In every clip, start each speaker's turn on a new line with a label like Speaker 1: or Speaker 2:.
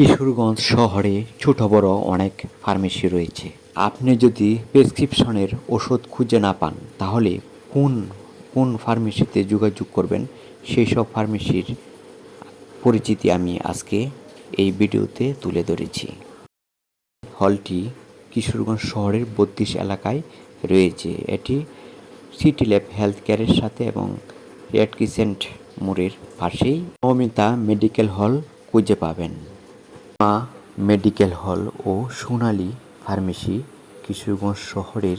Speaker 1: কিশোরগঞ্জ শহরে ছোট বড় অনেক ফার্মেসি রয়েছে। আপনি যদি প্রেসক্রিপশনের ওষুধ খুঁজে না পান, তাহলে কোন কোন ফার্মেসিতে যোগাযোগ করবেন? সেই সব ফার্মেসির পরিচিতি আমি আজকে এই ভিডিওতে তুলে ধরেছি। হলটি কিশোরগঞ্জ শহরের বত্রিশ এলাকায় রয়েছে। এটি সিটি ল্যাব হেলথ কেয়ারের সাথে এবং রেড কিসেন্ট মোড়ের পাশেই। অমিতা মেডিকেল হল খুঁজে পাবেন। মা মেডিকেল হল ও সোনালী ফার্মেসি কিশোরগঞ্জ শহরের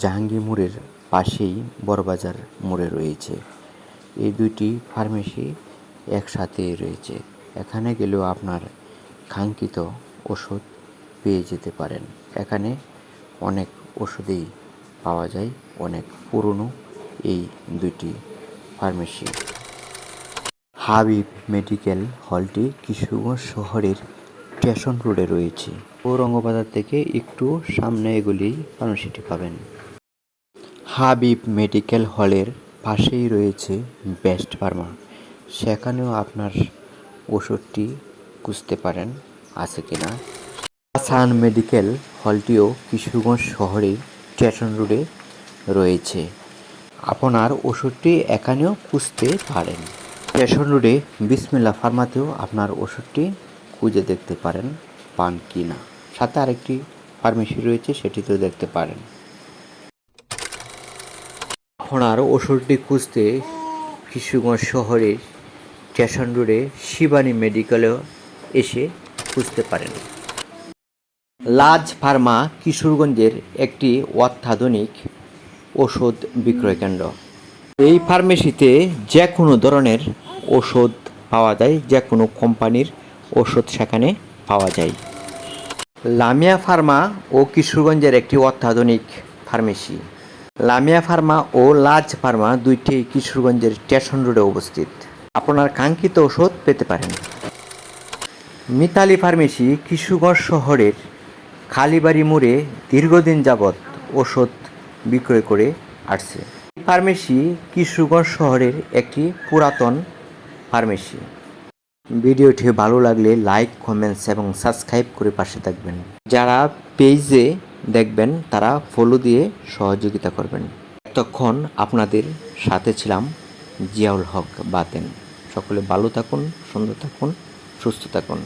Speaker 1: জাহাঙ্গীর মোড়ের পাশেই বড়বাজার মোড়ে রয়েছে। এই দুইটি ফার্মেসি একসাথে রয়েছে। এখানে গেলেও আপনার কাঙ্ক্ষিত ওষুধ পেয়ে যেতে পারেন। এখানে অনেক ওষুধেই পাওয়া যায়, অনেক পুরনো এই দুইটি ফার্মেসি। হাবিব মেডিকেল হলটি কিশোরগঞ্জ শহরের স্টেশন রোডে রয়েছে। ঔরঙ্গবাজার থেকে একটু সামনে এগুলি ফার্মেসিটি পাবেন। হাবিব মেডিকেল হলের পাশেই রয়েছে বেস্ট ফার্মা। সেখানেও আপনার ওষুধটি খুঁজতে পারেন, আছে কি না হাসান মেডিকেল হলটিও কিশোরগঞ্জ শহরে স্টেশন রোডে রয়েছে। আপনার ওষুধটি এখানেও খুঁজতে পারেন। স্টেশন রোডে বিসমিল্লা ফার্মাতেও আপনার ওষুধটি খুঁজে দেখতে পারেন পান কি না। সাথে আরেকটি ফার্মেসি রয়েছে, সেটিতেও দেখতে পারেন। আপনার ওষুধটি খুঁজতে কিশোরগঞ্জ শহরের স্টেশন রোডে শিবানী মেডিকেলেও এসে খুঁজতে পারেন। লাজ ফার্মা কিশোরগঞ্জের একটি অত্যাধুনিক ওষুধ বিক্রয় কেন্দ্র। এই ফার্মেসিতে যে কোনো ধরনের ওষুধ পাওয়া যায় যে কোনো কোম্পানির ওষুধ সেখানে পাওয়া যায়। লামিয়া ফার্মা ও কিশোরগঞ্জের একটি অত্যাধুনিক ফার্মেসি। লামিয়া ফার্মা ও লাজ ফার্মা দুইটি কিশোরগঞ্জের স্টেশন রোডে অবস্থিত। আপনার কাঙ্ক্ষিত ওষুধ পেতে পারেন। মিতালি ফার্মেসি কিশোরগঞ্জ শহরের খালিবাড়ি মোড়ে দীর্ঘদিন যাবৎ ওষুধ বিক্রয় করে আসছে। ফার্মেসি কিশোরগঞ্জ শহরের একটি পুরাতন ফার্মেসি। ভিডিওটি ভালো লাগলে লাইক কমেন্টস এবং সাবস্ক্রাইব করে পাশে থাকবেন। যারা পেজে দেখবেন, তারা ফলো দিয়ে সহযোগিতা করবেন। এতক্ষণ আপনাদের সাথে ছিলাম জিয়াউল হক বাতেন। সকলে ভালো থাকুন, সুন্দর থাকুন, সুস্থ থাকুন।